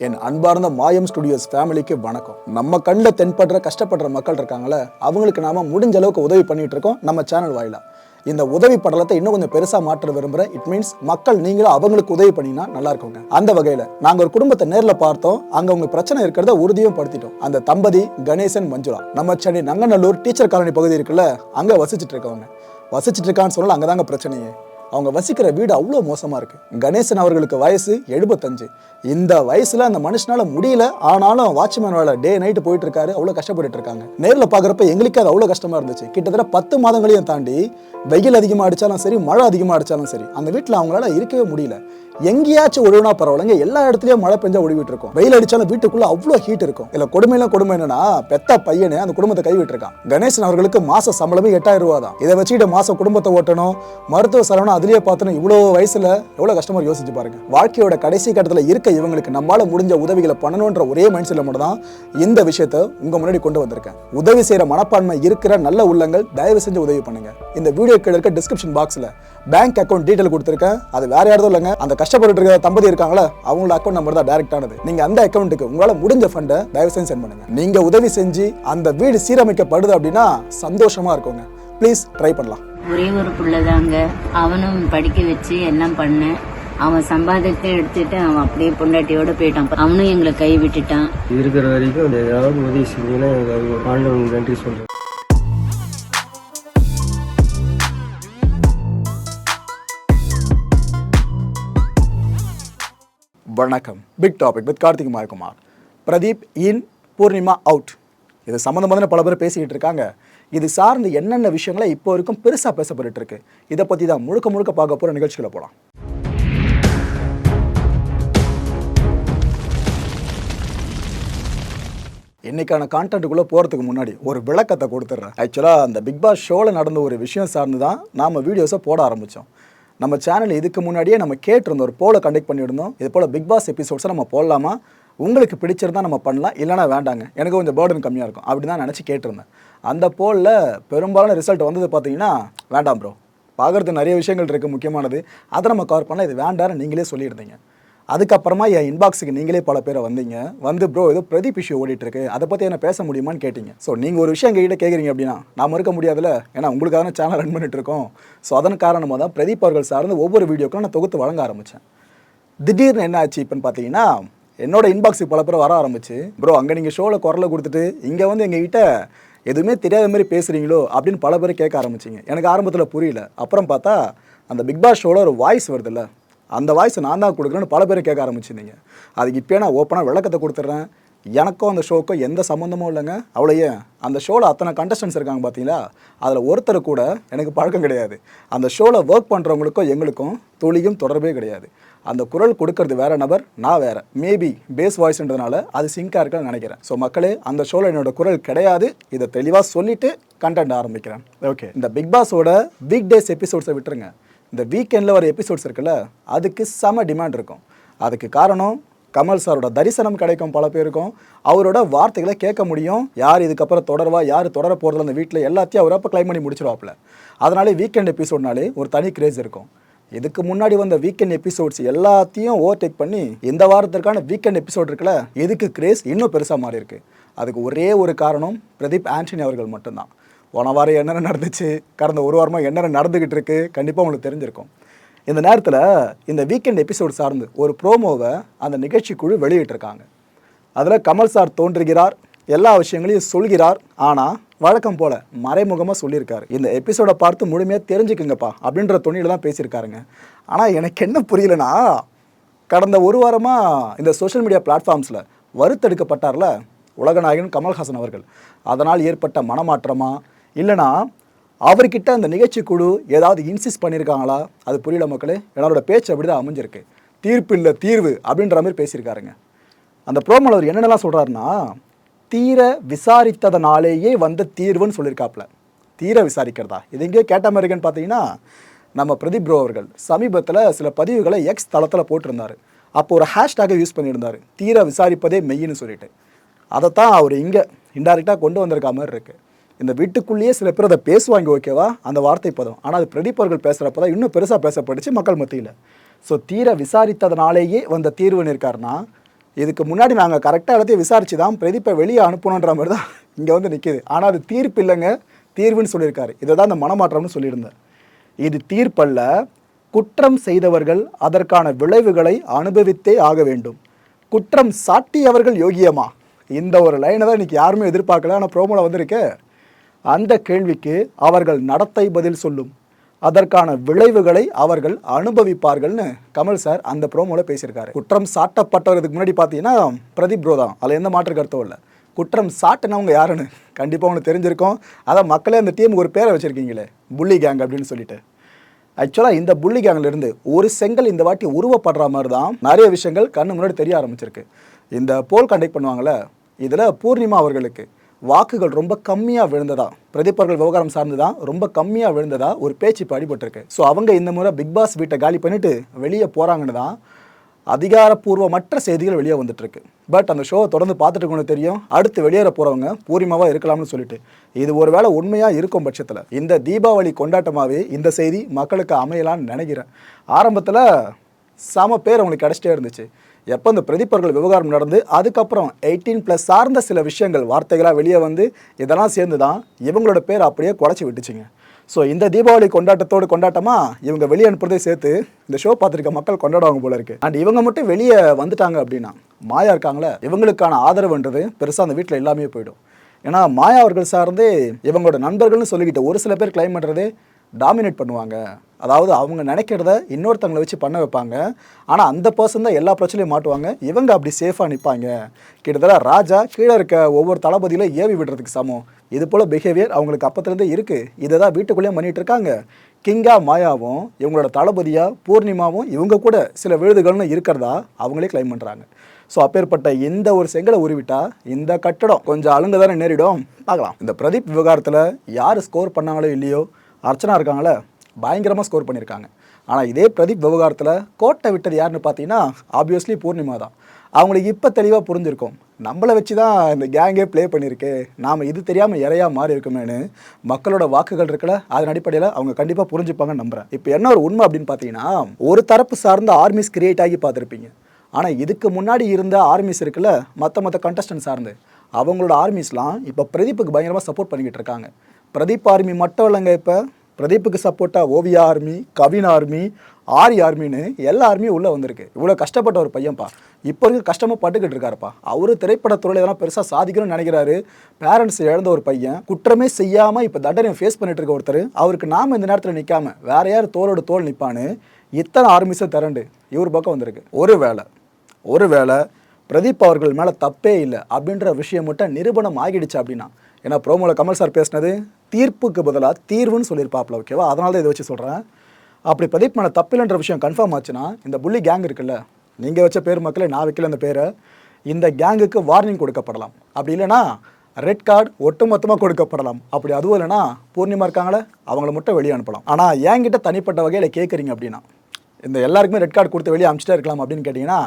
என் அன்பார்ந்த மாயம் ஸ்டுடியோஸ் ஃபேமிலிக்கு வணக்கம். நம்ம கண்ணில் தென்படுற கஷ்டப்படுற மக்கள் இருக்காங்களே அவங்களுக்கு நாம முடிஞ்ச அளவுக்கு உதவி பண்ணிட்டு இருக்கோம் நம்ம சேனல் வாயிலா. இந்த உதவி படலத்தை இன்னும் கொஞ்சம் பெருசா மாற்ற விரும்புறேன். இட் மீன்ஸ் மக்கள் நீங்களும் அவங்களுக்கு உதவி பண்ணினா நல்லா இருக்குங்க. அந்த வகையில நாங்க ஒரு குடும்பத்தை நேரில் பார்த்தோம். அங்க அவங்க பிரச்சனை இருக்கிறத உறுதியும் படுத்திட்டோம். அந்த தம்பதி கணேசன் மஞ்சுளா. நம்ம சென்னை நங்கநல்லூர் டீச்சர் காலனி பகுதி இருக்குல்ல அங்க வசிச்சுட்டு இருக்கவங்க. வசிச்சுட்டு இருக்கான்னு சொல்லல அங்கதாங்க பிரச்சனையே. அவங்க வசிக்கிற வீடு அவ்வளோ மோசமாக இருக்கு. கணேசன் அவர்களுக்கு வயசு எழுபத்தஞ்சு. இந்த வயசில் அந்த மனுஷனால முடியல ஆனாலும் வாட்ச்மேன் வேலை டே நைட்டு போயிட்டு இருக்காரு அவ்வளோ கஷ்டப்பட்டுட்டு இருக்காங்க. நேரில் பார்க்குறப்ப எங்களுக்கு அது அவ்வளோ கஷ்டமா இருந்துச்சு. கிட்டத்தட்ட பத்து மாதங்களையும் தாண்டி வெயில் அதிகமாக அடித்தாலும் சரி மழை அதிகமாக அடிச்சாலும் சரி அந்த வீட்டில் அவங்களால இருக்கவே முடியல. எங்கேயாச்சும் ஒழுகுனா பரவாயில்லைங்க. எல்லா இடத்துலயும் மழை பெஞ்சா ஒழுவிட்டு இருக்கும் வெயில் அடிச்சாலும் வீட்டுக்குள்ள அவ்வளோ ஹீட் இருக்கும். இல்ல கொடுமையில கொடுமை என்னன்னா பெத்த பையனே அந்த குடும்பத்தை கைவிட்டு இருக்கான் கணேசன் அவர்களுக்கு மாச சம்பளமே எட்டாயிரம் ரூபா தான். இதை வச்சுக்கிட்டு மாச குடும்பத்தை ஓட்டணும் மருத்துவ செலவுனா அதுலயே பார்த்தணும் இவ்வளோ வயசுல எவ்வளவு கஷ்டமா யோசிச்சு பாருங்க. வாழ்க்கையோட கடைசி கட்டத்தில் இருக்க இவங்களுக்கு நம்மளால முடிஞ்ச உதவிகளை பண்ணணுன்ற ஒரே மைண்ட் செட்ல மட்டும் தான் இந்த விஷயத்தை உங்க முன்னாடி கொண்டு வந்திருக்கேன். உதவி செய்யற மனப்பான்மை இருக்கிற நல்ல உள்ளங்கள் தயவு செஞ்சு உதவி பண்ணுங்க. இந்த வீடியோ கீழ இருக்க டிஸ்கிரிப்ஷன் பாக்ஸ்ல பேங்க் அக்கௌண்ட் டீடைல் கொடுத்துருக்கேன் அது வேற யாரும் இல்லைங்க. அந்த கஷ்டப்பட்டு இருக்கிற தம்பதி இருக்காங்களா அவங்களோட அக்கௌண்ட் நம்பர் தான் டைரக்ட் ஆனது. நீங்க அந்த அக்கௌண்ட்டுக்கு உங்களால முடிஞ்ச ஃபண்டை தயவு செஞ்சு சென்ட் பண்ணுங்க. நீங்க உதவி செஞ்சு அந்த வீடு சீரமைக்கப்படுது அப்படின்னா சந்தோஷமா இருக்குங்க. ப்ளீஸ் ட்ரை பண்ணலாம். ஒரே ஒரு புள்ளதாங்க. அவனும் படிக்க வச்சு எல்லாம் பண்ணேன் அவன் சம்பாதித்தை எடுத்துட்டு அவன் அப்படியே பொண்டாட்டியோட போயிட்டான். அவனும் எங்களை கை விட்டுட்டான் இருக்கிற வரைக்கும் ஏதாவது உதவி செஞ்சீங்கன்னா நன்றி சொல்கிறேன் வணக்கம். Big topic with Karthik Kumar Pradeep in Poornima out இது சம்மந்தமான பல பேர் பேசிக்கிட்டு இருக்காங்க. இது சார்ந்து என்னென்ன விஷயங்களை இப்போ வரைக்கும் பெருசாக பேசப்பட்டு இருக்கு. இதை பற்றி தான் முழுக்க முழுக்க பார்க்க போகிற நிகழ்ச்சிகளை போகலாம் இன்னைக்கான கான்டென்ட்டுக்குள்ளே போகிறதுக்கு முன்னாடி ஒரு விளக்கத்தை கொடுத்துட்றேன் ஆக்சுவலாக அந்த பிக் பாஸ் ஷோவில் நடந்த ஒரு விஷயம் சார்ந்து தான் நாம் வீடியோஸை போட ஆரம்பித்தோம் நம்ம சேனல் இதுக்கு முன்னாடியே நம்ம கேட்டிருந்தோம் ஒரு போல கண்டக்ட் பண்ணியிருந்தோம். இது போல் பிக் பாஸ் எபிசோட்ஸை நம்ம போடலாமா? உங்களுக்கு பிடிச்சிருந்தா நம்ம பண்ணலாம் இல்லைனா வேண்டாங்க. எனக்கு கொஞ்சம் பேர்டன் கம்மியாக இருக்கும். அப்படி தான் நினச்சி கேட்டிருந்தேன். அந்த போலில் பெரும்பாலான ரிசல்ட் வந்தது பார்த்தீங்கன்னா வேண்டாம் ப்ரோ பார்க்குறதுக்கு நிறைய விஷயங்கள் இருக்குது முக்கியமானது. அதை நம்ம கவர் பண்ணலாம். இது வேண்டாம்னு நீங்களே சொல்லியிருந்தீங்க. அதுக்கப்புறமா என் இன்பாக்ஸுக்கு நீங்களே பல பேரை வந்தீங்க. வந்து ப்ரோ ஏதோ பிரதீப் இஷ்யூ ஓடிட்டுருக்கு. அதை பற்றி என்ன பேச முடியுமான்னு கேட்டிங்க. ஸோ நீங்கள் ஒரு விஷயம் எங்ககிட்ட கேட்குறீங்க அப்படின்னா நான் இருக்க முடியாதுல்ல. ஏன்னா உங்களுக்காக சேனல் ரன் பண்ணிட்டு இருக்கோம். ஸோ அதன் காரணமாக தான் பிரதீப் அவர்கள் சார்ந்து ஒவ்வொரு வீடியோக்கும் நான் தொகுத்து வழங்க ஆரம்பித்தேன் திடீர்னு என்ன ஆச்சு இப்போன்னு பார்த்தீங்கன்னா என்னோட இன்பாக்ஸுக்கு பல பேர் வர ஆரம்பிச்சு ப்ரோ அங்கே நீங்கள் ஷோவில் குரலை கொடுத்துட்டு இங்கே வந்து எங்ககிட்ட எதுவுமே தெரியாத மாதிரி பேசுகிறீங்களோ அப்படின்னு பல பேர் கேட்க ஆரம்பிச்சிங்க. எனக்கு ஆரம்பத்தில் புரியல. அப்புறம் பார்த்தா அந்த பிக் பாஸ் ஷோவில் ஒரு வாய்ஸ் வருதுல்ல. அந்த வாய்ஸ் நான் தான் கொடுக்குறேன்னு பல பேர் கேட்க ஆரம்பிச்சிருந்தீங்க. அதுக்கு இப்போயே நான் ஓப்பனாக விளக்கத்தை கொடுத்துட்றேன். எனக்கும் அந்த ஷோக்கும் எந்த சம்மந்தமும் இல்லைங்க. அவ்வளோ ஏன்? அந்த ஷோவில் அத்தனை கண்டஸ்டன்ஸ் இருக்காங்க பார்த்தீங்களா? அதில் ஒருத்தர் கூட எனக்கு பழக்கம் கிடையாது. அந்த ஷோவில் ஒர்க் பண்ணுறவங்களுக்கும் எங்களுக்கும் துளியும் தொடர்பே கிடையாது. அந்த குரல் கொடுக்கறது வேற நபர் நான் வேற. மேபி பேஸ் வாய்ஸ்ன்றதுனால அது சிங்காக இருக்குன்னு நினைக்கிறேன். ஸோ மக்களே அந்த ஷோவில் என்னோட குரல் கிடையாது. இதை தெளிவாக சொல்லிட்டு கண்டென்ட் ஆரம்பிக்கிறேன். ஓகே இந்த பிக் பாஸோட வீக் டேஸ் எபிசோட்ஸை விட்டுருங்க. இந்த வீக்கெண்டில் வர எபிசோட்ஸ் இருக்குல்ல அதுக்கு செம டிமாண்ட் இருக்கும். அதுக்கு காரணம் கமல் சாரோட தரிசனம் கிடைக்கும் பல பேருக்கும். அவரோட வார்த்தைகளை கேட்க முடியும். யார் இதுக்கப்புறம் தொடர்வா யார் தொடர போகிறதுல அந்த வீட்டில் எல்லாத்தையும் அவர் அப்போ கிளைம் பண்ணி முடிச்சிருவாப்பில். அதனாலே வீக்கெண்ட் எபிசோட்னாலே ஒரு தனி கிரேஸ் இருக்கும். இதுக்கு முன்னாடி வந்த வீக்கெண்ட் எபிசோட்ஸ் எல்லாத்தையும் ஓவர்டேக் பண்ணி இந்த வாரத்திற்கான வீக்கெண்ட் எபிசோட் இருக்குல்ல எதுக்கு கிரேஸ் இன்னும் பெருசாக மாறி இருக்கு அதுக்கு ஒரே ஒரு காரணம் பிரதீப் ஆண்டனி அவர்கள் மட்டும்தான். போன வாரம் என்னென்ன நடந்துச்சு? கடந்த ஒரு வாரமாக என்னென்ன நடந்துக்கிட்டு இருக்கு? கண்டிப்பாக உங்களுக்கு தெரிஞ்சிருக்கும். இந்த நேரத்தில் இந்த வீக்கெண்ட் எபிசோட் சார்ந்து ஒரு ப்ரோமோவை அந்த நிகழ்ச்சி குழு வெளியிட்டிருக்காங்க. அதில் கமல் சார் தோன்றுகிறார் எல்லா விஷயங்களையும் சொல்கிறார். ஆனால் வழக்கம் போல் மறைமுகமாக சொல்லியிருக்காரு. இந்த எபிசோடை பார்த்து முழுமையாக தெரிஞ்சுக்குங்கப்பா அப்படின்ற துணியில் தான் பேசியிருக்காருங்க. ஆனால் எனக்கு என்ன புரியலனா கடந்த ஒரு வாரமாக இந்த சோஷியல் மீடியா பிளாட்ஃபார்ம்ஸில் வறுத்தெடுக்கப்பட்டார்ல உலகநாயகன் கமல்ஹாசன் அவர்கள். அதனால் ஏற்பட்ட மனமாற்றமாக இல்லைனா அவர்கிட்ட அந்த நிகழ்ச்சி குழு ஏதாவது இன்சிஸ்ட் பண்ணியிருக்காங்களா அது புரியல மக்களே. என்னோட பேச்சு அப்படி தான் அமைஞ்சிருக்கு. தீர்ப்பு இல்லை தீர்வு அப்படின்ற மாதிரி பேசியிருக்காருங்க. அந்த ப்ரோமோவில் அவர் என்னென்னலாம் சொல்கிறாருன்னா தீர விசாரித்ததனாலேயே வந்த தீர்வுன்னு சொல்லியிருக்காப்புல. தீர விசாரிக்கிறதா? இது எங்கேயோ கேட்ட மாதிரி இருக்குன்னு பார்த்தீங்கன்னா நம்ம பிரதீப் ப்ரோ அவர்கள் சமீபத்தில் சில பதிவுகளை எக்ஸ் தளத்தில் போட்டிருந்தார். அப்போ ஒரு ஹேஷ்டேக்கை யூஸ் பண்ணியிருந்தாரு. தீர விசாரிப்பதே மெய்ன்னு சொல்லிட்டு. அதைத்தான் அவர் இங்கே இன்டைரக்டாக கொண்டு வந்திருக்க மாதிரி இருக்குது இந்த வீட்டுக்குள்ளேயே சில பேர் அதை பேசுவாங்க ஓகேவா? அந்த வார்த்தை பதம். ஆனால் அது பிரதீப் பேசுகிறப்ப தான் இன்னும் பெருசாக பேசப்பட்டுச்சு மக்கள் மத்தியில். ஸோ தீர விசாரித்ததுனாலேயே வந்த தீர்வுன்னு இருக்காருன்னா இதுக்கு முன்னாடி நாங்கள் கரெக்டாக எல்லாத்தையும் விசாரித்து தான் பிரதீப்பை வெளியே அனுப்பணுன்ற மாதிரி தான் இங்கே வந்து நிற்கிது ஆனால் அது தீர்ப்பு இல்லைங்க. தீர்வுன்னு சொல்லியிருக்காரு. இதை தான் அந்த மனமாற்றம்னு சொல்லியிருந்தேன். இது தீர்ப்பல்ல. குற்றம் செய்தவர்கள் அதற்கான விளைவுகளை அனுபவித்தே ஆக வேண்டும். குற்றம் சாட்டியவர்கள் யோகியமா? இந்த ஒரு லைனை தான் இன்னைக்கு யாருமே எதிர்பார்க்கல. ஆனால் ப்ரோமோல வந்திருக்கேன் அந்த கேள்விக்கு அவர்கள் நடத்தை பதில் சொல்லும். அதற்கான விளைவுகளை அவர்கள் அனுபவிப்பார்கள்னு கமல் சார் அந்த ப்ரோமோல பேசியிருக்காரு. குற்றம் சாட்டப்பட்டவர்களுக்கு முன்னாடி பார்த்தீங்கன்னா பிரதீப் ப்ரோ தான். அதில் எந்த மாற்று கருத்தும் இல்லை. குற்றம் சாட்டினவங்க யாருன்னு கண்டிப்பாக உங்களுக்கு தெரிஞ்சிருக்கும். அதான் மக்களே அந்த டீமுக்கு ஒரு பேரை வச்சுருக்கீங்களே புள்ளி கேங் அப்படின்னு சொல்லிட்டு. ஆக்சுவலாக இந்த புள்ளி கேங்கிலிருந்து இருந்து ஒரு செங்கல் இந்த வாட்டி உருவப்படுற மாதிரி தான் நிறைய விஷயங்கள் கண்ணு முன்னாடி தெரிய ஆரம்பிச்சிருக்கு. இந்த போல் கண்டக்ட் பண்ணுவாங்கள்ல இதில் பூர்ணிமா அவர்களுக்கு. வாக்குகள் ரொம்ப கம்மியாக விழுந்ததா? பிரதீபர்கள் விவகாரம் சார்ந்து தான் ரொம்ப கம்மியாக விழுந்ததா? ஒரு பேச்சு இப்போ அடிபட்டிருக்கு. ஸோ அவங்க இந்த முறை பிக் பாஸ் வீட்டை காலி பண்ணிட்டு வெளியே போகிறாங்கன்னு தான் அதிகாரப்பூர்வமற்ற செய்திகள் வெளியே வந்துட்டுருக்கு. பட் அந்த ஷோவை தொடர்ந்து பார்த்துட்டு தெரியும். அடுத்து வெளியேற போகிறவங்க பூரிமாவாக இருக்கலாம்னு சொல்லிட்டு. இது ஒருவேளை உண்மையாக இருக்கும் பட்சத்தில் இந்த தீபாவளி கொண்டாட்டமாகவே இந்த செய்தி மக்களுக்கு அமையலாம்னு நினைக்கிறேன். ஆரம்பத்தில் சம பேர் அவங்களுக்கு கிடைச்சிட்டே இருந்துச்சு. எப்போ இந்த பிரதிப்பர்கள் விவகாரம் நடந்து அதுக்கப்புறம் எயிட்டீன் ப்ளஸ் சார்ந்த சில விஷயங்கள் வார்த்தைகளாக வெளியே வந்து இதெல்லாம் சேர்ந்து தான் இவங்களோட பேர் அப்படியே குறைச்சி விட்டுச்சுங்க. ஸோ இந்த தீபாவளி கொண்டாட்டத்தோடு கொண்டாட்டமாக இவங்க வெளியே அனுப்புறதே சேர்த்து இந்த ஷோ பார்த்துருக்க மக்கள் கொண்டாடுவாங்க போல இருக்குது அண்ட் இவங்க மட்டும் வெளியே வந்துட்டாங்க அப்படின்னா மாயா இருக்காங்களே இவங்களுக்கான ஆதரவுன்றது பெருசாக அந்த வீட்டில் எல்லாமே போயிடும். ஏன்னா மாயா அவர்கள் சார்ந்து இவங்களோட நண்பர்கள்னு சொல்லிக்கிட்டு ஒரு சில பேர் கிளைம் பண்ணுறதே டாமினேட் பண்ணுவாங்க. அதாவது அவங்க நினைக்கிறத இன்னொருத்தவங்களை வச்சு பண்ண வைப்பாங்க. ஆனால் அந்த பர்சன் தான் எல்லா பிரச்சனையும் மாட்டுவாங்க. இவங்க அப்படி சேஃபாக நிற்பாங்க கிட்டத்தட்ட ராஜா கீழே இருக்க ஒவ்வொரு தளபதியில ஏவி விடுறதுக்கு சமம். இது போல் பிஹேவியர் அவங்களுக்கு அப்பத்துலேருந்தே இருக்குது இதை தான் வீட்டுக்குள்ளேயே பண்ணிகிட்டு இருக்காங்க. கிங்கா மாயாவும் இவங்களோட தளபதியாக பூர்ணிமாவும் இவங்க கூட சில விழுதுகள்னு இருக்கிறதா அவங்களே கிளைம் பண்ணுறாங்க ஸோ அப்பேற்பட்ட இந்த ஒரு செங்கலை உருவிட்டா இந்த கட்டடம் கொஞ்சம் அழுங்க தானே நேரிடும். பார்க்கலாம். இந்த பிரதீப் விவகாரத்தில் யார் ஸ்கோர் பண்ணாங்களோ இல்லையோ அர்ச்சனா இருக்காங்களே பயங்கரமாக ஸ்கோர் பண்ணியிருக்காங்க. ஆனால் இதே பிரதீப் விவகாரத்தில் கோட்டை விட்டது யாருன்னு பார்த்தீங்கன்னா ஆப்வியஸ்லி பூர்ணிமா தான். அவங்களுக்கு இப்போ தெளிவாக புரிஞ்சிருக்கும். நம்மளை வச்சு தான் இந்த கேங்கே ப்ளே பண்ணியிருக்கு. நாம் இது தெரியாமல் இறையா மாறி இருக்குமேனு மக்களோட வாக்குகள் இருக்கல அதன் அடிப்படையில் அவங்க கண்டிப்பாக புரிஞ்சுப்பாங்கன்னு நம்புகிறேன் இப்போ என்ன ஒரு உண்மை அப்படின்னு பார்த்தீங்கன்னா ஒரு தரப்பு சார்ந்த ஆர்மிஸ் கிரியேட் ஆகி பார்த்துருப்பீங்க. ஆனால் இதுக்கு முன்னாடி இருந்த ஆர்மிஸ் இருக்குல்ல மற்ற மற்ற கண்டஸ்டன்ட் சார்ந்து அவங்களோட ஆர்மிஸ்லாம் இப்போ பிரதீப்புக்கு பயங்கரமாக சப்போர்ட் பண்ணிக்கிட்டு இருக்காங்க. பிரதீப் ஆர்மி மட்டும் இல்லைங்க இப்போ. பிரதீப்புக்கு சப்போர்ட்டாக ஓவியா ஆர்மி கவின் ஆர்மி ஆரி ஆர்மின்னு எல்லா ஆர்மியும் உள்ளே வந்திருக்கு. இவ்வளோ கஷ்டப்பட்ட ஒரு பையன்ப்பா. இப்போ இருக்க கஷ்டமாக பட்டுக்கிட்டு இருக்காருப்பா. அவரு திரைப்படத்துறையில் எதனா பெருசாக சாதிக்கணும்னு நினைக்கிறாரு. பேரண்ட்ஸ் இழந்த ஒரு பையன். குற்றமே செய்யாமல் இப்போ தண்டனை ஃபேஸ் பண்ணிட்டு இருக்க ஒருத்தர். அவருக்கு நாம் இந்த நேரத்தில் நிற்காம வேற யார் தோளோட தோல் நிற்பான்னு இத்தனை ஆர்மிஸை திரண்டு இவர் பக்கம் வந்திருக்கு. ஒரு வேளை ஒருவேளை பிரதீப் அவர்கள் மேலே தப்பே இல்லை அப்படின்ற விஷயம் மட்டும் நிரூபணம் ஆகிடுச்சு அப்படின்னா ஏன்னா ப்ரோமோவில் கமல் சார் பேசினது தீர்ப்புக்கு பதிலாக தீர்வுன்னு சொல்லியிருப்பாப்ல ஓகேவா அதனால தான் இதை வச்சு சொல்கிறேன் அப்படி பிரதீப் மேலே தப்பில்லைன்ற விஷயம் கன்ஃபார்ம் ஆச்சுன்னா இந்த புள்ளி கேங் இருக்குல்ல நீங்கள் வச்ச பேர் மக்களே நான் வைக்கல அந்த பேரை இந்த கேங்குக்கு வார்னிங் கொடுக்கப்படலாம். அப்படி இல்லைன்னா ரெட் கார்டு ஒட்டுமொத்தமாக கொடுக்கப்படலாம். அப்படி அதுவும் இல்லைனா பூர்ணிமா இருக்காங்களே அவங்கள மட்டும் வெளியே அனுப்பலாம். ஆனால் என்கிட்ட தனிப்பட்ட வகையில் கேட்குறீங்க அப்படின்னா இந்த எல்லாருக்குமே ரெட் கார்டு கொடுத்து வெளியே அனுப்பிச்சிட்டே இருக்கலாம் அப்படின்னு கேட்டிங்கன்னா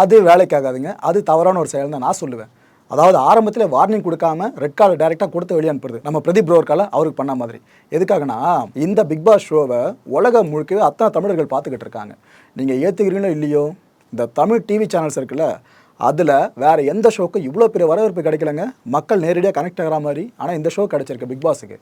அது வேலைக்காகாதுங்க. அது தவறான ஒரு செயல் தான் நான் சொல்லுவேன். அதாவது ஆரம்பத்தில் வார்னிங் கொடுக்காம ரெட் கார்டு டைரெக்டாக கொடுத்து வெளியே அனுப்புறது. நம்ம பிரதீப் ப்ரோ அவருக்கு பண்ண மாதிரி. எதுக்காகனா இந்த பிக் பாஸ் ஷோவை உலகம் முழுக்கவே அத்தனை தமிழர்கள் பார்த்துக்கிட்டு இருக்காங்க. நீங்கள் ஏற்றுக்கிறீங்களோ இல்லையோ இந்த தமிழ் டிவி சேனல்ஸ் இருக்குல்ல அதில் வேறு எந்த ஷோக்கும் இவ்வளோ பெரிய வரவேற்பு கிடைக்கலங்க? மக்கள் நேரடியாக கனெக்ட் ஆகிற மாதிரி. ஆனால் இந்த ஷோ கிடச்சிருக்கு பிக் பாஸுக்கு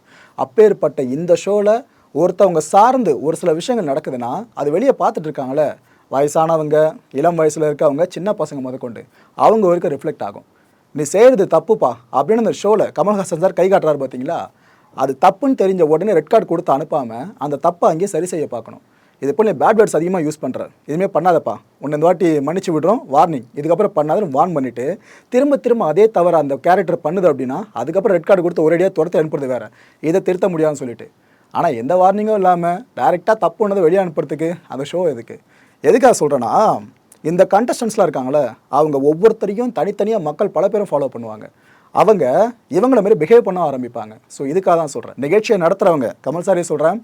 அப்பேற்பட்ட இந்த ஷோவில் ஒருத்தவங்க சார்ந்து ஒரு சில விஷயங்கள் நடக்குதுன்னா அது வெளியே பார்த்துட்டு இருக்காங்களே. வயசானவங்க இளம் வயசில் இருக்கவங்க சின்ன பசங்க முதற்கொண்டு. அவங்க வரைக்கும் ரிஃப்ளெக்ட் ஆகும். நீ செய்கிறது தப்புப்பா அப்படின்னு அந்த ஷோவில் கமல்ஹாசன் சார் கை காட்டுறாரு பார்த்தீங்களா அது தப்புன்னு தெரிஞ்ச உடனே ரெட் கார்டு கொடுத்து அனுப்பாமல் அந்த தப்பை அங்கேயே சரி செய்ய பார்க்கணும். இது போல் பேட் வேர்ட்ஸ் அதிகமாக யூஸ் பண்ணுற இதுவுமே பண்ணாதப்பா. உன்னை இந்த வாட்டி மன்னிச்சு விடுறோம். வார்னிங் இதுக்கப்புறம் பண்ணாதுன்னு வார்ன் பண்ணிவிட்டு திரும்ப திரும்ப அதே தவிர அந்த கேரக்டர் பண்ணுது அப்படின்னா அதுக்கப்புறம் ரெட் கார்டு கொடுத்து ஒரேடியாக துரத்து அனுப்புறது வேறு. இதை திருத்த முடியாதுன்னு சொல்லிட்டு. ஆனால் எந்த வார்னிங்கும் இல்லாமல் டேரெக்டாக தப்பு ஒன்றதை வெளியே அனுப்புறதுக்கு அந்த ஷோ எதுக்கு? எதுக்காக சொல்கிறேன்னா இந்த கண்டஸ்டன்ஸ்லாம் இருக்காங்களே அவங்க ஒவ்வொருத்தரையும் தனித்தனியாக மக்கள் பல பேரும் ஃபாலோ பண்ணுவாங்க. அவங்க இவங்கள மாதிரி பிஹேவ் பண்ண ஆரம்பிப்பாங்க. ஸோ இதுக்காக தான் சொல்கிறேன் நிகழ்ச்சியை நடத்துகிறவங்க கமல் சாரே சொல்கிறேன்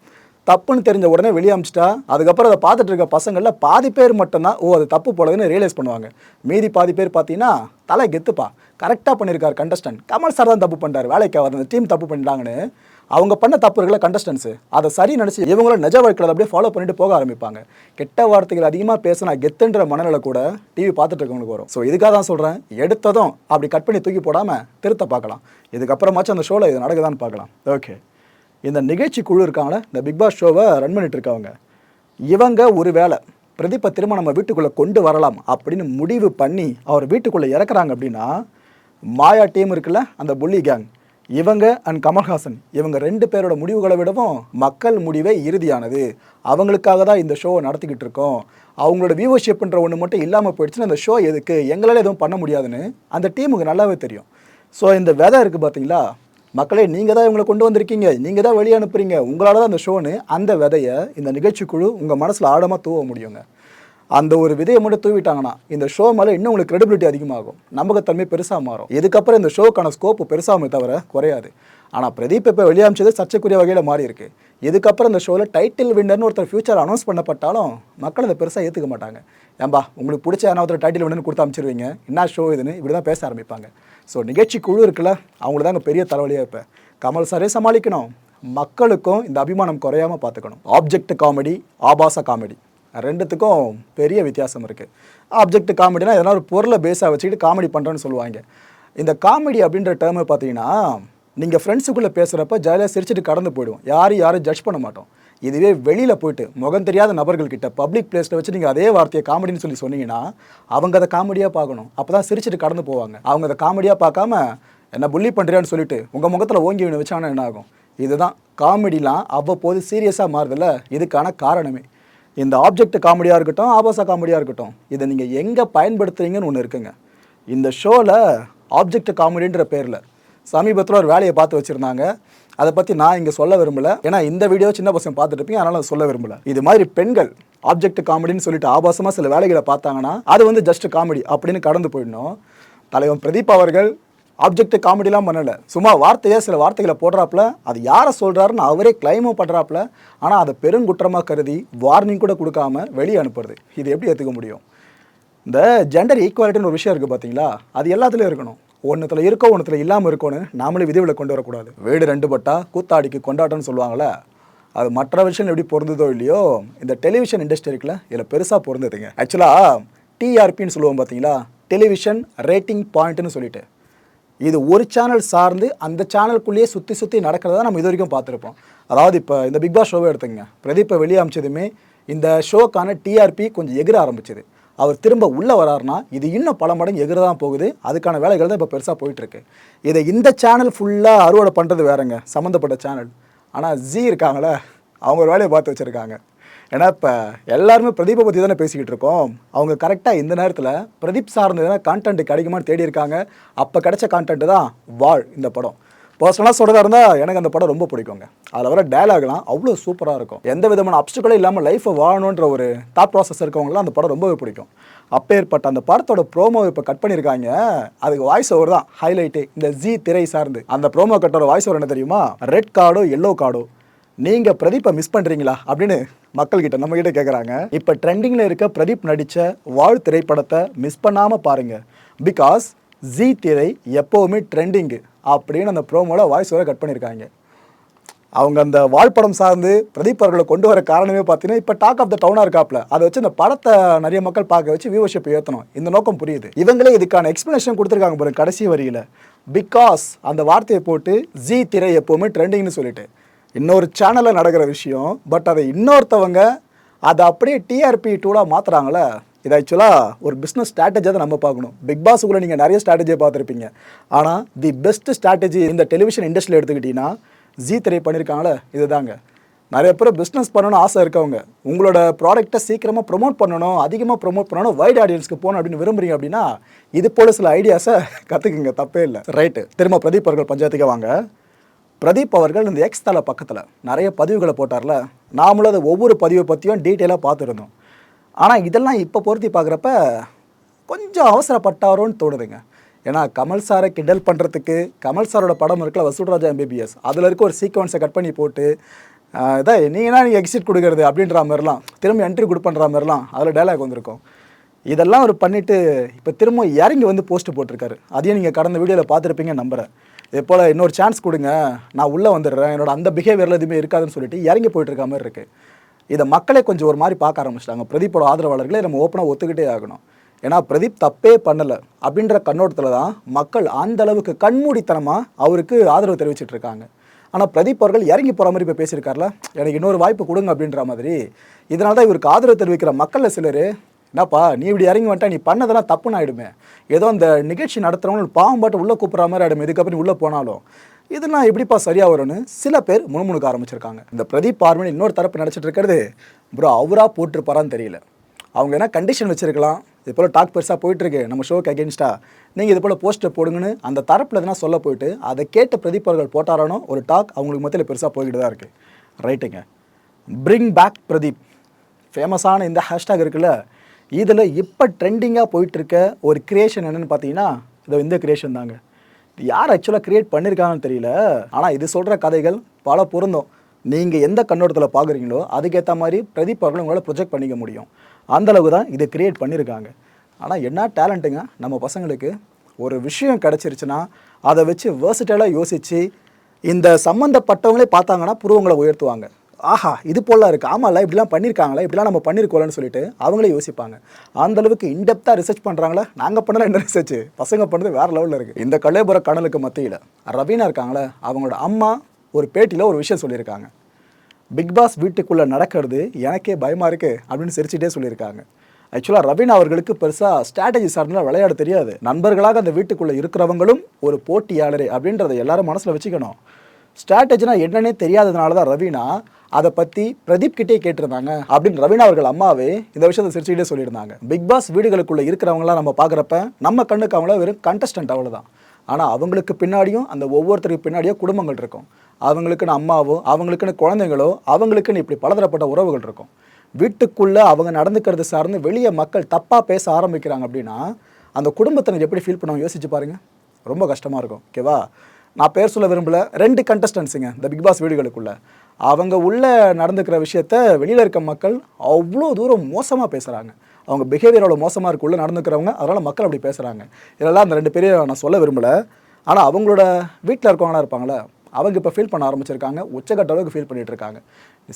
தப்புன்னு தெரிஞ்ச உடனே வெளியே அமிச்சிட்டா அதுக்கப்புறம் அதை பார்த்துட்டு இருக்க பசங்களில் பாதி பேர் மட்டும்தான் ஓ அது தப்பு போலதுன்னு ரியலைஸ் பண்ணுவாங்க. மீதி பாதி பேர் பார்த்தீங்கன்னா தலை கெத்துப்பா. கரெக்டாக பண்ணியிருக்காரு கண்டஸ்டன்ட் கமல் சார் தான் தப்பு பண்ணிட்டாரு. வேலைக்கு அவர் அந்த டீம் தப்பு பண்ணிட்டாங்கன்னு அவங்க பண்ண தப்பு கண்டஸ்டன்ஸு அதை சரி நினச்சி இவங்களும் நிஜ வாழ்க்கையில் அப்படியே ஃபாலோ பண்ணிட்டு போக ஆரம்பிப்பாங்க. கெட்ட வார்த்தைகள் அதிகமாக பேசினா கெத்துன்ற மனநிலை கூட டிவி பார்த்துட்டு இருக்கவங்களுக்கு வரும். ஸோ இதுக்காக தான் சொல்கிறேன் எடுத்ததும் அப்படி கட் பண்ணி தூக்கி போடாமல் திருத்த பார்க்கலாம். இதுக்கப்புறமாச்சும் அந்த ஷோவில் இது நடக்குதான்னு பார்க்கலாம். ஓகே இந்த நிகழ்ச்சி குழு இருக்காங்களே இந்த பிக் பாஸ் ஷோவை ரன் பண்ணிட்டு இருக்கவங்க இவங்க ஒரு வேளை பிரதீப்பை திரும்ப நம்ம வீட்டுக்குள்ளே கொண்டு வரலாம் அப்படின்னு முடிவு பண்ணி அவர் வீட்டுக்குள்ளே இறக்குறாங்க அப்படின்னா மாயா டீம் இருக்குல்ல அந்த புள்ளி கேங் இவங்க அண்ட் கமல்ஹாசன். இவங்க ரெண்டு பேரோட முடிவுகளை விடவும் மக்கள் முடிவே இறுதியானது. அவங்களுக்காக தான் இந்த ஷோவை நடத்திக்கிட்டு இருக்கோம். அவங்களோட வியூவர்ஷிப்ன்ற ஒன்று மட்டும் இல்லாமல் போயிடுச்சுன்னா இந்த ஷோ எதுக்கு? எங்களால் எதுவும் பண்ண முடியாதுன்னு அந்த டீமுக்கு நல்லாவே தெரியும். ஸோ இந்த விதை இருக்குது பார்த்தீங்களா மக்களே நீங்கள் தான் இவங்களை கொண்டு வந்திருக்கீங்க. நீங்கள் தான் வெளியே அனுப்புறீங்க. உங்களால் தான் அந்த ஷோன்னு அந்த விதையை இந்த நிகழ்ச்சி குழு உங்கள் மனசில் ஆழமாக தூவ முடியுங்க. அந்த ஒரு விதையை மட்டும் தூவிட்டாங்கன்னா இந்த ஷோ மேலே இன்னும் உங்களுக்கு கிரெடிபிலிட்டி அதிகமாகும். நம்பகத்தன்மை பெருசாக மாறும். இதுக்கப்புறம் இந்த ஷோக்கான ஸ்கோப் பெருசாகுமே தவிர குறையாது. ஆனால் பிரதீப் இப்போ வெளியாமிச்சது சர்ச்சைக்குரிய வகையில் மாறி இருக்கு. இதுக்கப்புறம் இந்த ஷோவில் டைட்டில் வின்னர்னு ஒருத்தர் ஃபியூச்சர் அனௌன்ஸ் பண்ணப்பட்டாலும் மக்கள் அதை பெருசாக ஏற்றுக்க மாட்டாங்க. ஏம்பா உங்களுக்கு பிடிச்ச யாராவது ஒருத்தர் டைட்டில் வின்னர்னு கொடுத்து அமைச்சிருவீங்க என்ன ஷோ இதுன்னு இப்படி தான் பேச ஆரம்பிப்பாங்க. ஸோ நிகழ்ச்சி குழு இருக்குல்ல அவங்களுக்கு தான் பெரிய தலைவலியாக இப்போ கமல் சாரே சமாளிக்கணும். மக்களுக்கும் இந்த அபிமானம் குறையாமல் பார்த்துக்கணும் ஆப்ஜெக்ட் காமெடி ஆபாச காமெடி ரெண்டுத்துக்கும் பெரிய வித்தியாசம் இருக்குது ஆப்ஜெக்ட் காமெடினா எதனா ஒரு பொருளை பேஸாக வச்சுக்கிட்டு காமெடி பண்ணுறேன்னு சொல்லுவாங்க. இந்த காமெடி அப்படின்ற டேர்மை பார்த்தீங்கன்னா நீங்கள் ஃப்ரெண்ட்ஸுக்குள்ளே பேசுகிறப்ப ஜாலியாக சிரிச்சிட்டு கடந்து போயிடுவோம். யாரும் யாரும் ஜட்ஜ் பண்ண மாட்டோம். இதுவே வெளியில் போயிட்டு முகம் தெரியாத நபர்கள்கிட்ட பப்ளிக் பிளேஸில் வச்சு நீங்கள் அதே வார்த்தையை காமெடின்னு சொல்லி சொன்னீங்கன்னா அவங்க அதை காமெடியாக பார்க்கணும். அப்போ தான் சிரிச்சிட்டு கடந்து போவாங்க. அவங்க அதை காமெடியாக பார்க்காம என்ன புள்ளி பண்ணுறியான்னு சொல்லிட்டு உங்கள் முகத்தில் ஓங்கி ஒன்று வச்சாங்கன்னா என்ன ஆகும்? இதுதான். காமெடிலாம் அவ்வப்போது சீரியஸாக மாறுதில்ல. இதுக்கான காரணமே. இந்த ஆப்ஜெக்ட் காமெடியாக இருக்கட்டும் ஆபாச காமெடியாக இருக்கட்டும் இதை நீங்கள் எங்கே பயன்படுத்துறீங்கன்னு ஒன்று இருக்குங்க. இந்த ஷோவில் ஆப்ஜெக்ட் காமெடின்ற பேரில் சமீபத்தில் ஒரு வேலையை பார்த்து வச்சுருந்தாங்க. அதை பற்றி நான் இங்கே சொல்ல விரும்பலை. ஏன்னா இந்த வீடியோ சின்ன பசங்க பார்த்துட்டு இருப்பீங்க அதனால் நான் சொல்ல விரும்பல. இது மாதிரி பெண்கள் ஆப்ஜெக்ட் காமெடின்னு சொல்லிட்டு ஆபாசமாக சில வேலைகளை பார்த்தாங்கன்னா அது வந்து ஜஸ்ட் காமெடி அப்படின்னு கடந்து போயிடணும். தலைவன் பிரதீப் அவர்கள் ஆப்ஜெக்ட் காமெடிலாம் பண்ணலை. சும்மா வார்த்தையே சில வார்த்தைகளை போடுறாப்புல. அது யாரை சொல்கிறாருன்னு அவரே கிளைமும் பண்ணுறாப்புல ஆனால் அதை பெருங்குற்றமாக கருதி வார்னிங் கூட கொடுக்காம வெளியே அனுப்புறது. இது எப்படி ஏற்றுக்க முடியும்? இந்த ஜெண்டர் ஈக்குவாலிட்டின்னு ஒரு விஷயம் இருக்குது பார்த்தீங்களா அது எல்லாத்துலேயும் இருக்கணும். ஒன்றுத்தில் இருக்கோ ஒன்றுத்தில் இல்லாமல் இருக்கோன்னு நாமளே விதிவில் கொண்டு வரக்கூடாது. வீடு ரெண்டு பட்டா கூத்தாடிக்கு கொண்டாட்டம்னு சொல்லுவாங்களே அது மற்ற விஷயம் எப்படி பொருந்ததோ இல்லையோ இந்த டெலிவிஷன் இண்டஸ்ட்ரி இருக்குல்ல இதில் பெருசாக பொருந்ததுங்க. ஆக்சுவலாக டிஆர்பின்னு சொல்லுவோம் பார்த்தீங்களா டெலிவிஷன் ரேட்டிங் பாயிண்ட்னு சொல்லிட்டு. இது ஒரு சேனல் சார்ந்து அந்த சேனலுக்குள்ளேயே சுற்றி சுற்றி நடக்கிறத நம்ம இது வரைக்கும் பார்த்துருப்போம். அதாவது இப்போ இந்த பிக் பாஸ் ஷோவை எடுத்துங்க. பிரதீப்பை வெளியே அமைச்சதுமே இந்த ஷோக்கான டிஆர்பி கொஞ்சம் எகிர ஆரம்பிச்சது. அவர் திரும்ப உள்ளே வராருனா இது இன்னும் பல மடங்கு எகிர தான் போகுது. அதுக்கான வேலைகள் தான் இப்போ பெருசாக போயிட்டுருக்கு. இதை இந்த சேனல் ஃபுல்லாக அறுவடை பண்ணுறது வேறங்க சம்மந்தப்பட்ட சேனல் ஆனால் ஜி இருக்காங்களே அவங்க ஒரு வேலையை பார்த்து வச்சுருக்காங்க. ஏன்னா இப்போ எல்லாருமே பிரதீப பற்றி தானே பேசிக்கிட்டு இருக்கோம். அவங்க கரெக்டாக இந்த நேரத்தில் பிரதீப் சார்ந்த எதனா கான்டென்ட் கிடைக்குமான்னு தேடி இருக்காங்க. அப்போ கிடைச்ச கான்டென்ட் தான் வாழ் இந்த படம். பர்சனலாக சொல்கிறதா இருந்தால் எனக்கு அந்த படம் ரொம்ப பிடிக்குங்க. அதில் வர டயலாக்லாம் அவ்வளோ சூப்பராக இருக்கும். எந்த விதமான அப்சுக்களும் இல்லாமல் லைஃப்பை வாழணுன்ற ஒரு தாட் ப்ராசஸ் இருக்கவங்களாம் அந்த படம் ரொம்பவே பிடிக்கும். அப்பேற்பட்ட அந்த படத்தோட ப்ரோமோ இப்போ கட் பண்ணியிருக்காங்க. அதுக்கு வாய்ஸ் ஓவர் தான். ஹைலைட்டு இந்த ஜி திரை சார்ந்து. அந்த ப்ரோமோ கட்டோட வாய்ஸ் ஓவர் என்ன தெரியுமா? ரெட் கார்டோ எல்லோ கார்டோ நீங்க பிரதீப்பை மிஸ் பண்றீங்களா அப்படின்னு மக்கள்கிட்ட நம்ம கிட்ட கேட்குறாங்க இப்போ ட்ரெண்டிங்கில் இருக்க பிரதீப் நடித்த வாழ் திரைப்படத்தை மிஸ் பண்ணாம பாருங்க. பிகாஸ் ஜி திரை எப்போவுமே ட்ரெண்டிங்கு அப்படின்னு அந்த ப்ரோமோல வாய்ஸ் ஓவரை கட் பண்ணியிருக்காங்க அவங்க அந்த வாழ்படம் சார்ந்து பிரதீப் அவர்களை கொண்டு வர காரணமே பார்த்தீங்கன்னா இப்போ டாக் ஆஃப் த டவுனாக இருக்காப்ல. அதை வச்சு இந்த படத்தை நிறைய மக்கள் பார்க்க வச்சு வியூவர்ஷிப் ஏற்றணும் இந்த நோக்கம் புரியுது. இவங்களே இதுக்கான எக்ஸ்ப்ளனேஷன் கொடுத்துருக்காங்க பாருங்க கடைசி வரியில். பிகாஸ் அந்த வார்த்தையை போட்டு ஜி திரை எப்போவுமே ட்ரெண்டிங்னு சொல்லிட்டு. இன்னொரு சேனலில் நடக்கிற விஷயம் பட் அதை இன்னொருத்தவங்க அதை அப்படியே டிஆர்பி டூலாக மாற்றுறாங்களே இது ஆக்சுவலாக ஒரு பிஸ்னஸ் ஸ்ட்ராட்டஜியை தான் நம்ம பார்க்கணும். பிக் பாஸுக்குள்ளே நீங்கள் நிறைய ஸ்ட்ராட்டஜியை பார்த்துருப்பீங்க. ஆனால் தி பெஸ்ட் ஸ்ட்ராட்டஜி இந்த டெலிவிஷன் இண்டஸ்ட்ரியில் எடுத்துக்கிட்டிங்கன்னா ஜி திரை பண்ணியிருக்காங்களே இதுதாங்க. நிறைய பேர் பிஸ்னஸ் பண்ணணும்னு ஆசை இருக்கவங்க. உங்களோட ப்ராடக்ட்டை சீக்கிரமாக ப்ரொமோட் பண்ணணும் அதிகமாக ப்ரொமோட் பண்ணணும் வைட் ஆடியன்ஸ்க்கு போகணும் அப்படின்னு விரும்புகிறீங்க அப்படின்னா இது போல் சில ஐடியாஸை கற்றுக்குங்க தப்பே இல்லை. ரைட்டு திரும்ப பிரதீப் அவர்கள் பஞ்சாயத்துக்கு வாங்க. பிரதீப் அவர்கள் இந்த எக்ஸ் தலை பக்கத்தில் நிறைய பதிவுகளை போட்டார்ல. நாமளும் அதை ஒவ்வொரு பதிவை பற்றியும் டீட்டெயிலாக பார்த்துருந்தோம். ஆனால் இதெல்லாம் இப்போ பொருத்தி பார்க்குறப்ப கொஞ்சம் அவசரப்பட்டாரோன்னு தோணுதுங்க. ஏன்னா கமல் சாரை கிண்டல் பண்ணுறதுக்கு கமல் சாரோட படம் இருக்கல வசூல்ராஜா எம்பிபிஎஸ் அதில் இருக்க ஒரு சீக்வன்ஸை கட் பண்ணி போட்டு ஆஹ் நீங்கள் நீங்கன்னா நீங்கள் எக்ஸிட் கொடுக்கறது அப்படின்ற மாதிரிலாம் திரும்ப என்ட்ரி கொடுப்பன்ற மாதிரிலாம் அதில் டைலாக் வந்திருக்கும். இதெல்லாம் அவர் பண்ணிவிட்டு இப்போ திரும்ப இறங்கி வந்து போஸ்ட் போட்டிருக்காரு. அதையும் நீங்கள் கடந்த வீடியோவில் பார்த்துருப்பீங்க நம்புகிறேன் போல் இன்னொரு சான்ஸ் கொடுங்க. நான் உள்ளே வந்துடுறேன். என்னோட அந்த பிஹேவியரில் எதுவுமே இருக்காதுன்னு சொல்லிட்டு இறங்கி போயிட்டு இருக்க மாதிரி இருக்குது இதை மக்களே கொஞ்சம் ஒரு மாதிரி பார்க்க ஆரம்பிச்சிட்டாங்க. பிரதீப்போட ஆதரவாளர்களே நம்ம ஓப்பனாக ஒத்துக்கிட்டே ஆகணும். ஏன்னா பிரதீப் தப்பே பண்ணலை. அப்படின்ற கண்ணோட்டத்தில் தான் மக்கள் அந்த அளவுக்கு கண்மூடித்தனமாக அவருக்கு ஆதரவு தெரிவிச்சிட்டு இருக்காங்க. ஆனால் பிரதீப் அவர்கள் இறங்கி போகிற மாதிரி இப்போ பேசியிருக்காருல? எனக்கு இன்னொரு வாய்ப்பு கொடுங்க அப்படின்ற மாதிரி. இதனால தான் இவருக்கு ஆதரவு தெரிவிக்கிற மக்களில் சிலர் என்னப்பா நீ இப்படி இறங்கி வந்துட்டா நீ பண்ணதெல்லாம் தப்புன்னு ஆகிடுமே ஏதோ அந்த நிகழ்ச்சி நடத்துகிறவங்க பாவம் பாட்டு உள்ளே கூப்பிட்ற மாதிரி ஆயிடும் இதுக்கப்புறம் உள்ளே போனாலும். இதெல்லாம் எப்படிப்பா சரியாக வரும்னு சில பேர் முணுமுணுக்க ஆரம்பிச்சிருக்காங்க. இந்த பிரதீப் பார்வன் இன்னொரு தரப்பு நினச்சிட்டு இருக்கிறது ப்ரோ அவராக போட்டிருப்பாரான்னு தெரியல. அவங்க என்ன கண்டிஷன் வச்சிருக்கலாம்? இது போல் டாக் பெருசாக போயிட்டுருக்கு. நம்ம ஷோக்கு அகேன்ஸ்டாக நீங்கள் இது போல் போஸ்டர் போடுங்கன்னு அந்த தரப்பில் எதுனா சொல்ல போயிட்டு அதை கேட்ட பிரதீப் அவர்கள் போட்டாரானோ ஒரு டாக் அவங்களுக்கு மத்தியில் பெருசாக போய்கிட்டு தான் இருக்குது ரைட்டுங்க பிரிங் பேக் பிரதீப். ஃபேமஸான இந்த ஹேஷ்டாக் இருக்குல்ல இதில் இப்போ ட்ரெண்டிங்காக போயிட்டுருக்க ஒரு கிரியேஷன் என்னென்னு பார்த்தீங்கன்னா இது இந்த கிரியேஷன் தாங்க. இது யார் ஆக்சுவலாக கிரியேட் பண்ணியிருக்காங்கன்னு தெரியல. ஆனால் இது சொல்கிற கதைகள் பல பொருந்தும். நீங்கள் எந்த கண்ணோட்டத்தில் பார்க்குறீங்களோ அதுக்கேற்ற மாதிரி பிரதீப் அவர்கள் உங்களால் ப்ரொஜெக்ட் பண்ணிக்க முடியும். அந்த தான் இதை க்ரியேட் பண்ணியிருக்காங்க ஆனால் என்ன டேலண்ட்டுங்க நம்ம பசங்களுக்கு ஒரு விஷயம் கிடச்சிருச்சுன்னா அதை வச்சு வேர்சிட்டலாக யோசித்து இந்த சம்மந்தப்பட்டவங்களே பார்த்தாங்கன்னா புருவங்களை உயர்த்துவாங்க. ஆஹா இது போலாம் இருக்குது ஆமாம்ல இப்படிலாம் பண்ணியிருக்காங்களா இப்படிலாம் நம்ம பண்ணியிருக்கோம்லன்னு சொல்லிட்டு அவங்களே யோசிப்பாங்க. அந்தளவுக்கு இன்டெப்த்தாக ரிசர்ச் பண்ணுறாங்களா நாங்கள் பண்ணல என்ன ரிசர்ச் பசங்க பண்ணுறது வேறு லெவலில் இருக்குது இந்த கலேபுர கணலுக்கு மத்தியில் ரவீனா இருக்காங்களே அவங்களோட அம்மா ஒரு பேட்டியில் ஒரு விஷயம் சொல்லியிருக்காங்க. பிக் பாஸ் வீட்டுக்குள்ளே நடக்கிறது எனக்கே பயமாக இருக்குது அப்படின்னு சிரிச்சிட்டே சொல்லியிருக்காங்க. ஆக்சுவலாக ரவீனா அவர்களுக்கு பெருசாக ஸ்ட்ராட்டஜி சார்ந்தெல்லாம் விளையாட தெரியாது. நண்பர்களாக அந்த வீட்டுக்குள்ளே இருக்கிறவங்களும் ஒரு போட்டியாளரே அப்படின்றத எல்லாரும் மனசில் வச்சுக்கணும். ஸ்ட்ராட்டஜினா என்னன்னே தெரியாததுனால தான் ரவீனா அதை பற்றி பிரதீப் கிட்டே கேட்டிருந்தாங்க. அப்படின்னு ரவீனா அவர்கள் அம்மாவே இந்த விஷயத்தை சிரிச்சுக்கிட்டே சொல்லியிருந்தாங்க. பிக் பாஸ் வீடுகளுக்குள்ளே இருக்கிறவங்களாம் நம்ம பார்க்குறப்ப நம்ம கண்ணுக்கு அவங்கள வெறும் கண்டஸ்டன்ட் அவ்வளோதான் ஆனால் அவங்களுக்கு பின்னாடியும் அந்த ஒவ்வொருத்தருக்கு பின்னாடியும் குடும்பங்கள் இருக்கும். அவங்களுக்குன்னு அம்மாவோ அவங்களுக்குன்னு குழந்தைங்களோ அவங்களுக்குன்னு இப்படி பலதரப்பட்ட உறவுகள் இருக்கும். வீட்டுக்குள்ளே அவங்க நடந்துக்கிறது சார்ந்து வெளியே மக்கள் தப்பாக பேச ஆரம்பிக்கிறாங்க அப்படின்னா அந்த குடும்பத்தினர் எப்படி ஃபீல் பண்ணுவாங்க யோசிச்சு பாருங்க. ரொம்ப கஷ்டமாக இருக்கும். ஓகேவா நான் பேர் சொல்ல விரும்பல. ரெண்டு கண்டஸ்டன்ஸுங்க இந்த பிக் பாஸ் வீடுகளுக்குள்ள. அவங்க உள்ளே நடந்துக்கிற விஷயத்த வெளியில் இருக்க மக்கள் அவ்வளோ தூரம் மோசமாக பேசுகிறாங்க அவங்க பிஹேவியர் அவ்வளோ மோசமாக இருக்குள்ளே நடந்துக்கிறவங்க அதனால் மக்கள் அப்படி பேசுகிறாங்க இதெல்லாம் அந்த ரெண்டு பேரையும் நான் சொல்ல விரும்பலை. ஆனால் அவங்களோட வீட்டில் இருக்கவங்களா இருப்பாங்களே அவங்க இப்போ ஃபீல் பண்ண ஆரம்பிச்சிருக்காங்க உச்சக்கட்ட அளவுக்கு ஃபீல் பண்ணிட்டு இருக்காங்க.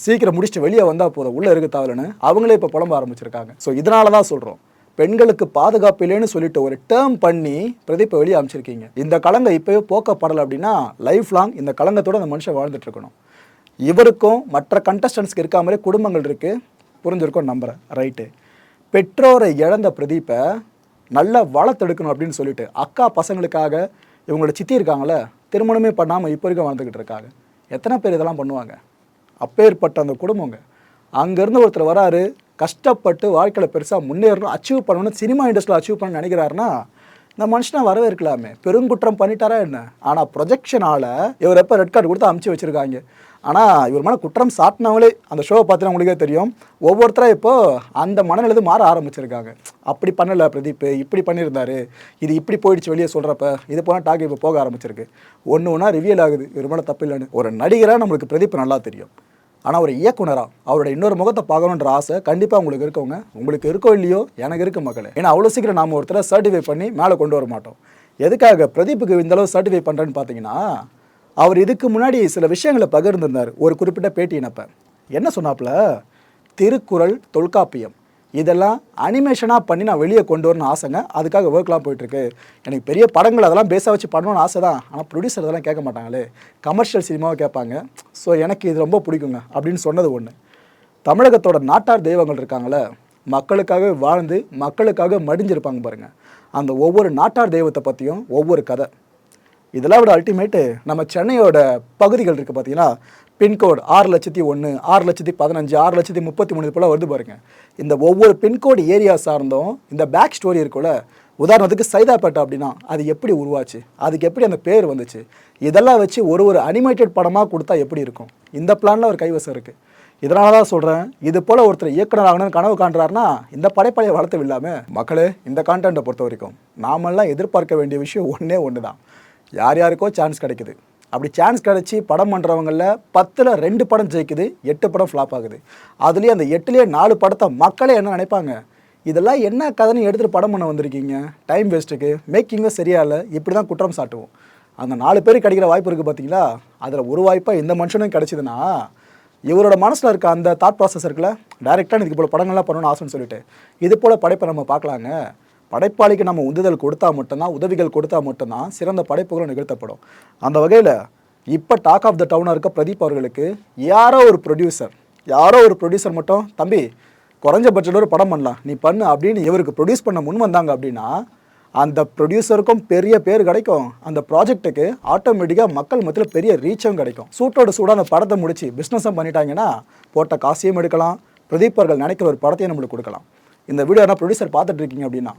சீக்கிரம் முடிச்சுட்டு வெளியே வந்தால் போதும் உள்ளே இருக்க தேவைன்னு அவங்களே இப்போ புலம்ப ஆரம்பிச்சிருக்காங்க. ஸோ இதனால தான் சொல்கிறோம் பெண்களுக்கு பாதுகாப்பு இல்லைன்னு சொல்லிட்டு ஒரு டேர்ம் பண்ணி பிரதீப்பை வெளியே அமைச்சிருக்கீங்க இந்த கலங்கை இப்போயே போக்கப்படலை அப்படின்னா லைஃப் லாங் இந்த கலங்கத்தோடு அந்த மனுஷன் வாழ்ந்துட்டு இருக்கணும். இவருக்கும் மற்ற கண்டஸ்டன்ஸ்க்கு இருக்க மாதிரி குடும்பங்கள் இருக்குது புரிஞ்சிருக்கும் நம்புகிறேன் ரைட்டு பெற்றோரை இழந்த பிரதீப்பை நல்லா வளர்த்தெடுக்கணும் அப்படின்னு சொல்லிட்டு அக்கா பசங்களுக்காக இவங்களோட சித்தி இருக்காங்களே திருமணமே பண்ணாமல் இப்போ வரைக்கும் வாழ்ந்துக்கிட்டு இருக்காங்க. எத்தனை பேர் இதெல்லாம் பண்ணுவாங்க? அப்பேற்பட்ட அந்த குடும்பங்க. அங்கேருந்து ஒருத்தர் வராரு கஷ்டப்பட்டு வாழ்க்கையில் பெருசாக முன்னேறணும் அச்சீவ் பண்ணணும்னு சினிமா இண்டஸ்ட்ரியில் அச்சீவ் பண்ண நினைக்கிறாருன்னா இந்த மனுஷனை வரவேற்கலாமே. பெருங்குற்றம் பண்ணிட்டாரா என்ன? ஆனால் ப்ரொஜெக்ஷனால் இவர் எப்போ ரெட் கார்டு கொடுத்து அமுச்சு வச்சுருக்காங்க. ஆனால் இவர் மேலே குற்றம் சாட்டினவங்களே அந்த ஷோவை பார்த்தீங்கன்னா உங்களுக்கே தெரியும். ஒவ்வொருத்தராக இப்போது அந்த மனநிலை மாற ஆரம்பிச்சிருக்காங்க. அப்படி பண்ணலை பிரதீப் இப்படி பண்ணியிருந்தார் இது இப்படி போயிடுச்சு வெளியே சொல்கிறப்ப இது போனால் டாக் இப்போ போக ஆரம்பிச்சிருக்கு. ஒன்று ஒன்றா ரிவியல் ஆகுது இவர் மேலே தப்பு இல்லைன்னு. ஒரு நடிகராக நம்மளுக்கு பிரதீப் நல்லா தெரியும். ஆனால் ஒரு இயக்குனராக அவரோட இன்னொரு முகத்தை பார்க்கணுன்ற ஆசை கண்டிப்பாக உங்களுக்கு இருக்கவங்க. உங்களுக்கு இருக்கோ இல்லையோ எனக்கு இருக்கு மக்களே. ஏன்னா அவ்வளோ சீக்கிரம் நாம் ஒருத்தரை சர்டிஃபை பண்ணி மேலே கொண்டு வர மாட்டோம். எதுக்காக பிரதீப்புக்கு இந்த அளவு சர்டிஃபை பண்ணுறேன்னு பார்த்தீங்கன்னா அவர் இதுக்கு முன்னாடி சில விஷயங்களை பகிர்ந்திருந்தார். ஒரு குறிப்பிட்ட பேட்டியினப்ப என்ன சொன்னாப்புல? திருக்குறள் தொல்காப்பியம். இதெல்லாம் அனிமேஷனாக பண்ணி நான் வெளியே கொண்டு வரணும்னு ஆசைங்க. அதுக்காக ஒர்க்லாம் போயிட்டுருக்கு. எனக்கு பெரிய படங்கள் அதெல்லாம் பேஸாக வச்சு பண்ணணும்னு ஆசை தான். ஆனால் ப்ரொடியூசர் அதெல்லாம் கேட்க மாட்டாங்களே. கமர்ஷியல் சினிமாவை கேட்பாங்க. ஸோ எனக்கு இது ரொம்ப பிடிக்குங்க அப்படின்னு சொன்னது ஒன்று தமிழகத்தோட நாட்டார் தெய்வங்கள் இருக்காங்களே மக்களுக்காக வாழ்ந்து மக்களுக்காக மடிஞ்சிருப்பாங்க பாருங்கள் அந்த ஒவ்வொரு நாட்டார் தெய்வத்தை பற்றியும் ஒவ்வொரு கதை. இதெல்லாம் விட அல்டிமேட்டு நம்ம சென்னையோட பகுதிகள் இருக்குது பார்த்தீங்கன்னா பின்கோடு ஆறு லட்சத்தி ஒன்று ஆறு லட்சத்தி பதினஞ்சு ஆறு லட்சத்தி முப்பத்தி மூணு போல் வருது பாருங்க. இந்த ஒவ்வொரு பின்கோடு ஏரியா சார்ந்தும் இந்த பேக் ஸ்டோரி இருக்குல்ல உதாரணத்துக்கு சைதாப்பேட்டை அப்படின்னா அது எப்படி உருவாச்சு? அதுக்கு எப்படி அந்த பேர் வந்துச்சு? இதெல்லாம் வச்சு ஒரு ஒரு அனிமேட்டட் படமாக கொடுத்தா எப்படி இருக்கும்? இந்த பிளானில் ஒரு கைவசம் இருக்குது இதனால தான் சொல்கிறேன் இது போல் ஒருத்தர் இயக்குனர் ஆகணும்னு கனவு காண்றாருனா இந்த படைப்படையை வளர்த்து இல்லாமல் மக்களே இந்த கான்டென்ட்டை பொறுத்த வரைக்கும் நாமெல்லாம் எதிர்பார்க்க வேண்டிய விஷயம் ஒன்றே ஒன்று தான் யார் யாருக்கோ சான்ஸ் கிடைக்குது. அப்படி சான்ஸ் கிடச்சி படம் பண்ணுறவங்களில் பத்தில் ரெண்டு படம் ஜெயிக்குது எட்டு படம் ஃப்ளாப் ஆகுது. அதுலேயே அந்த எட்டுலேயே நாலு படத்தை மக்களே என்ன நினைப்பாங்க? இதெல்லாம் என்ன கதைன்னு எடுத்துகிட்டு படம் பண்ண வந்திருக்கீங்க? டைம் வேஸ்ட்டுக்கு மேக்கிங்கும் சரியா இல்லை. இப்படி தான் குற்றம் சாட்டுவோம். அந்த நாலு பேருக்கு கிடைக்கிற வாய்ப்பு இருக்குது பார்த்தீங்களா அதில் ஒரு வாய்ப்பாக இந்த மனுஷனும் கிடச்சிதுன்னா இவரோட மனசில் இருக்க அந்த தாட் ப்ராசஸ் இருக்குல்ல டேரெக்டாக இதுக்கு போல் படங்கள்லாம் பண்ணணும்னு ஆசைன்னு சொல்லிட்டு. இது போல் படைப்பை நம்ம பார்க்கலாங்க. படைப்பாளிக்கு நம்ம உந்துதல் கொடுத்தா மட்டும்தான் உதவிகள் கொடுத்தா மட்டும்தான் சிறந்த படைப்புகளும் நிகழ்த்தப்படும். அந்த வகையில் இப்போ டாக் ஆஃப் த டவுனாக இருக்க பிரதீப் அவர்களுக்கு யாரோ ஒரு ப்ரொடியூசர் யாரோ ஒரு ப்ரொடியூசர் மட்டும் தம்பி குறைஞ்ச பட்ஜெட்டில் ஒரு படம் பண்ணலாம் நீ பண்ணு அப்படின்னு இவருக்கு ப்ரொடியூஸ் பண்ண முன் வந்தாங்க அப்படின்னா அந்த ப்ரொடியூசருக்கும் பெரிய பேர் கிடைக்கும். அந்த ப்ராஜெக்ட்டுக்கு ஆட்டோமேட்டிக்காக மக்கள் மத்தியில் பெரிய ரீச்சும் கிடைக்கும். சூட்டோட சூடாக அந்த படத்தை முடிச்சு பிஸ்னஸும் பண்ணிட்டாங்கன்னா போட்ட காசையும் எடுக்கலாம். பிரதீப் அவர்கள் நினைக்கிற ஒரு படத்தையும் நம்மளுக்கு கொடுக்கலாம். இந்த வீடியோ என்ன ப்ரொடியூசர் பார்த்துட்டு இருக்கீங்க அப்படின்னா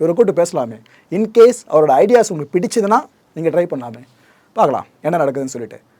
இவரை கூப்பிட்டு பேசலாமே. இன்கேஸ் அவரோட ஐடியாஸ் உங்களுக்கு பிடிச்சதுன்னா நீங்கள் ட்ரை பண்ணலாமே. பார்க்கலாம். என்ன நடக்குதுன்னு சொல்லிட்டு.